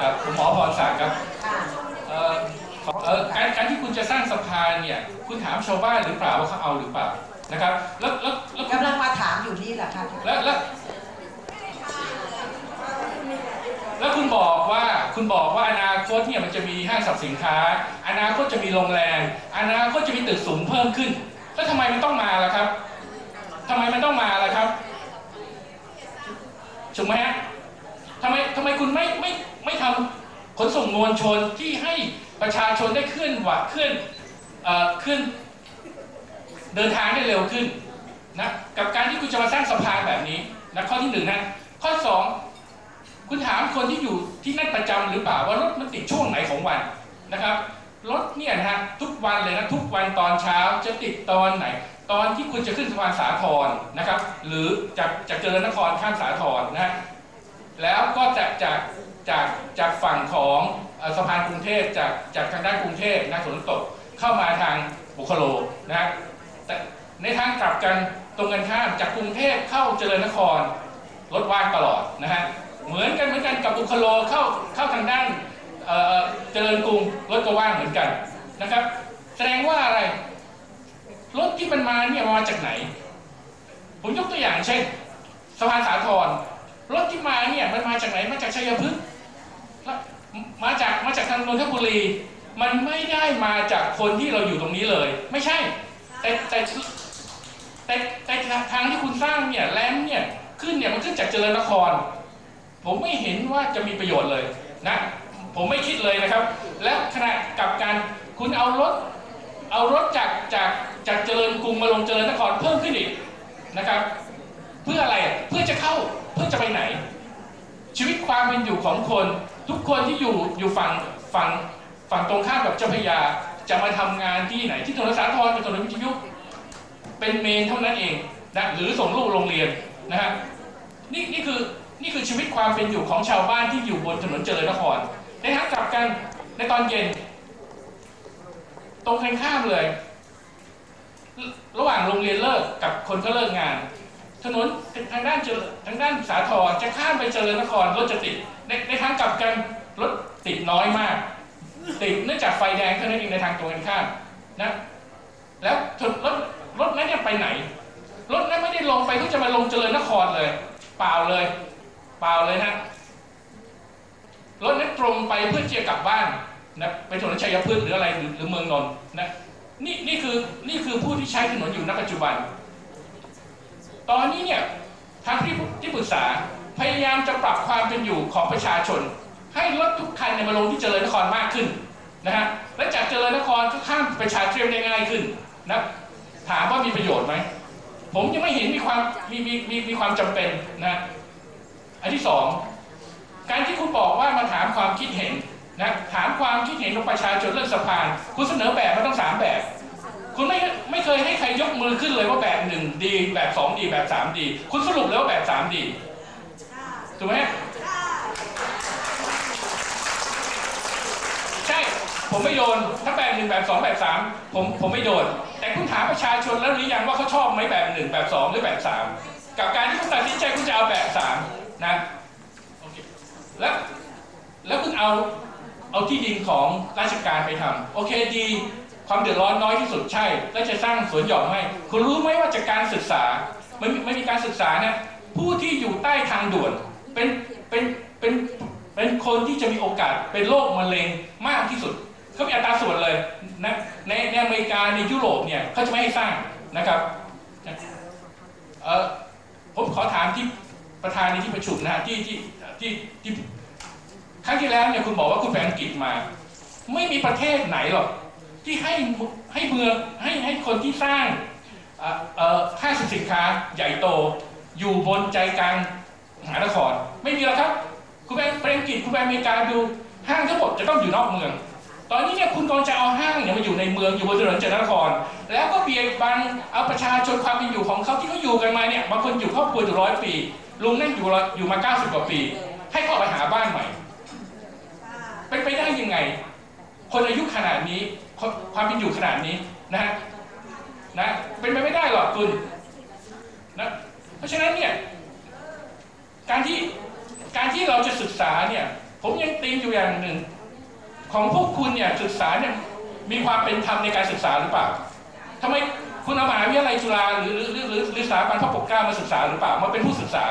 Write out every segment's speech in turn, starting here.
ครับผมหมอพรศักดิ์ครับเอ่อเอ่อการการที่คุณจะสร้างสะพานเนี่ยคุณถามชาวบ้านหรือเปล่าว่าเขาเอาหรือเปล่านะครับแล้วแล้วแล้วคุณกำลังมาถามอยู่นี่แหละค่ะแล้วแล้วแล้วคุณบอกว่าคุณบอกว่าอนาคตเนี่ยมันจะมีห้างสรรพสินค้า อนาคตจะมีโรงแรมอนาคตจะมีตึกสูงเพิ่มขึ้น แล้วทำไมมันต้องมาล่ะครับทำไมมันต้องมาล่ะครับถูกไหมฮะทำไมทำไมคุณไม่ไม่ ไม่ทำขนส่งมวลชนที่ให้ประชาชนได้เคลื่อนไหวเคลื่อนเอ่อเคลื่อนเดินทางได้เร็วขึ้นนะกับการที่คุณจะมาสร้างสะพานแบบนี้นะข้อที่หนึ่งนะข้อสองคุณถามคนที่อยู่ที่นั่นประจำหรือเปล่าว่ารถมันติดช่วงไหนของวันนะครับรถเนี่ยนะฮะทุกวันเลยนะทุกวันตอนเช้าจะติดตอนไหน ตอนที่คุณจะขึ้นสะพานสาทรนะครับ หรือจากจากเจริญนครข้ามสาทรนะฮะแล้วก็จากจาก จากจากฝั่งของอสะพานกรุงเทพจากจากทางด้านกรุงเทพนะสวนตกเข้ามาทางบุคโลนะแต่ในทางกลับกันตรงกันข้ามจากกรุงเทพเข้าเจริญนครรถว่างตลอดนะฮะเหมือนกันเหมือนกันกับบุคโลเข้าเข้าทางด้านเจริญกรุงรถก็ว่างเหมือนกันนะครับ แสดงว่าอะไรรถที่มันมาเนี่ยมาจากไหน ผมยกตัวอย่างเช่นสะพานสาทรรถที่มาเนี่ยมันมาจากไหนมาจากชัยพฤกษ์ มาจากมาจากทางนนทบุรี มันไม่ได้มาจากคนที่เราอยู่ตรงนี้เลย ไม่ใช่ แต่แต่แต่แต่ทางที่คุณสร้างเนี่ยแลมเนี่ยขึ้นเนี่ยมันขึ้นจากเจริญนคร ผมไม่เห็นว่าจะมีประโยชน์เลยนะผมไม่คิดเลยนะครับ และขณะกับการคุณเอารถเอารถจากจากจากเจริญกรุงมาลงเจริญนครเพิ่มขึ้นอีกนะครับ เพื่ออะไรเพื่อจะเข้าเพื่อจะไปไหน ชีวิตความเป็นอยู่ของคน ทุกคนที่อยู่อยู่ฝั่งฝั่งฝั่งตรงข้ามกับเจ้าพยา จะมาทำงานที่ไหนที่ถนนสาทรเป็นถนนวิทยุเป็นเมนเท่านั้นเองนะหรือส่งลูกโรงเรียนนะฮะนี่นี่คือนี่คือชีวิตความเป็นอยู่ของชาวบ้านที่อยู่บนถนนเจริญนครในทางกลับกันในตอนเย็น ตรงกันข้ามเลย ระหว่างโรงเรียนเลิกกับคนก็เลิกงาน ถนนทางด้านเจริญทางด้านสาทรจะข้ามไปเจริญนครรถจะติดในในทางกลับกันรถติดน้อยมาก ติดเนื่องจากไฟแดงเท่านั้นเองในทางตรงกันข้ามนะแล้วรถรถนั้นเนี่ยไปไหน รถนั้นไม่ได้ลงไปเพื่อจะมาลงเจริญนครเลย เปล่าเลย เปล่าเลยนะรถนั้นตรงไปเพื่อจะกลับบ้านนะไปถนนชัยพฤกษ์หรืออะไรหรือหรือเมืองนนท์นะนี่นี่คือนี่คือผู้ที่ใช้ถนนอยู่ณปัจจุบัน ตอนนี้เนี่ยทางที่ที่ปรึกษาพยายามจะปรับความเป็นอยู่ของประชาชน ให้รถทุกคันเนี่ยมาลงที่เจริญนครมากขึ้นนะฮะและจากเจริญนครก็ข้ามไปชาเทียมได้ง่ายขึ้นนะถามว่ามีประโยชน์ไหมผมยังไม่เห็นมีความมีมีมีมีความจำเป็นนะอันที่สองการที่คุณบอกว่ามาถามความคิดเห็นนะถามความคิดเห็นของประชาชนเรื่องสะพาน คุณเสนอแบบมาต้องสามแบบ คุณไม่ไม่เคยให้ใครยกมือขึ้นเลยว่าแบบหนึ่งดีแบบสองดีแบบสามดีคุณสรุปแล้วว่าแบบสามดีถูกไหมใช่ผมไม่โดนถ้าแบบหนึ่งแบบสองแบบสามผมผมไม่โดน แต่คุณถามประชาชนแล้วหรือยังว่าเขาชอบไหมแบบหนึ่งแบบสองหรือแบบสามกับการที่คุณตัดสินใจคุณจะเอาแบบสามนะโอเคแล้วแล้วคุณเอาเอาที่ดินของราชการไปทำโอเคดี ความเดือดร้อนน้อยที่สุดใช่ แล้วจะสร้างสวนหย่อมให้ คุณรู้ไหมว่าจากการศึกษาไม่ไม่มีการศึกษานะผู้ที่อยู่ใต้ทางด่วนเป็นเป็นเป็นเป็นคนที่จะมีโอกาสเป็นโรคมะเร็งมากที่สุดเขามีอัตราส่วนเลยนะในในอเมริกาในยุโรปเนี่ยเขาจะไม่ให้สร้างนะครับเออผมขอถามที่ประธานในที่ประชุมนะฮะที่ที่ที่ที่ครั้งที่แล้วเนี่ยคุณบอกว่าคุณไปอังกฤษมา ไม่มีประเทศไหนหรอก ที่ให้ให้เมืองให้ให้คนที่สร้างห้างสินค้าใหญ่โต อยู่บนใจกลางมหานครไม่มีแล้วครับ คุณไปไปอังกฤษคุณไปอเมริกาดูห้างทั้งหมดจะต้องอยู่นอกเมือง ตอนนี้เนี่ยคุณกำลังจะเอาห้างเนี่ยมาอยู่ในเมืองอยู่บนถนนเจริญนคร แล้วก็เบียดบังเอาประชาชนความเป็นอยู่ของเขาที่เขาอยู่กันมาเนี่ยบางคนอยู่ครอบครัวอยู่ร้อยปีลุงนั่งอยู่อยู่มา90กว่าปี ให้เขาไปหาบ้านใหม่ เป็นไปได้ยังไง คนอายุขนาดนี้ ความเป็นอยู่ขนาดนี้นะฮะนะเป็นไปไม่ได้หรอกคุณนะเพราะฉะนั้นเนี่ยการที่การที่เราจะศึกษาเนี่ยผมยังตีอยู่อย่างหนึ่ง ของพวกคุณเนี่ยศึกษาเนี่ยมีความเป็นธรรมในการศึกษาหรือเปล่าทำไมคุณเอามหาวิทยาลัยจุฬาหรือหรือหรือหรือสถาบันพระปกเกล้ามาศึกษาหรือเปล่ามาเป็นผู้ศึกษา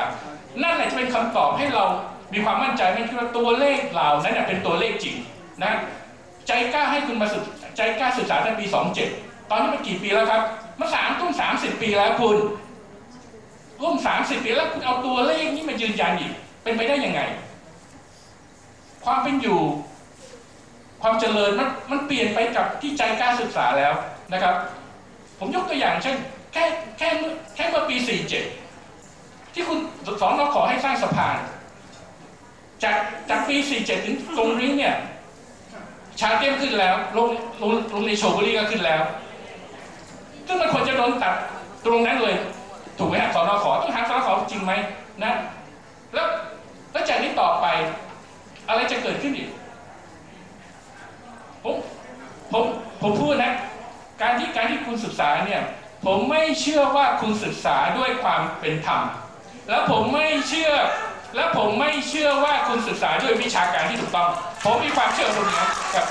นั่นแหละจะเป็นคำตอบให้เรามีความมั่นใจไม่คิดว่าตัวเลขเหล่านั้นเนยเป็นตัวเลขจริงนะใจกล้าให้คุณมาศึก ใจกล้าศึกษาตั้งปี 27 ตอนนี้มันกี่ปีแล้วครับมาสามตุ้มสามสิบปีแล้วคุณร่วมสามสิบปีแล้วคุณเอาตัวเลขนี้มายืนยันอีก เป็นไปได้ยังไง ความเป็นอยู่ ความเจริญมันมันเปลี่ยนไปกับที่ใจกล้าศึกษาแล้วนะครับ ผมยกตัวอย่างเช่นแค่แค่แค่เมื่อปี 47 ที่คุณสอนเราขอให้สร้างสะพาน จากจากปี 47 ถึงตรงนี้เนี่ย ชาเตียมขึ้นแล้วโรงโรงโรงเรียนโชบุรีก็ขึ้นแล้ว ซึ่งมันควรจะโดนตัดตรงนั้นเลย ถูกไหมฮะสอนอขอต้องหาสอนอขอจริงไหมนะ แล้วแล้วจากนี้ต่อไปอะไรจะเกิดขึ้นอีกผมผมผมพูดนะ การที่การที่คุณศึกษาเนี่ย ผมไม่เชื่อว่าคุณศึกษาด้วยความเป็นธรรม แล้วผมไม่เชื่อ และผมไม่เชื่อว่าคุณศึกษาด้วยวิชาการที่ถูกต้อง ผมมีความเชื่อตรงนี้ครับ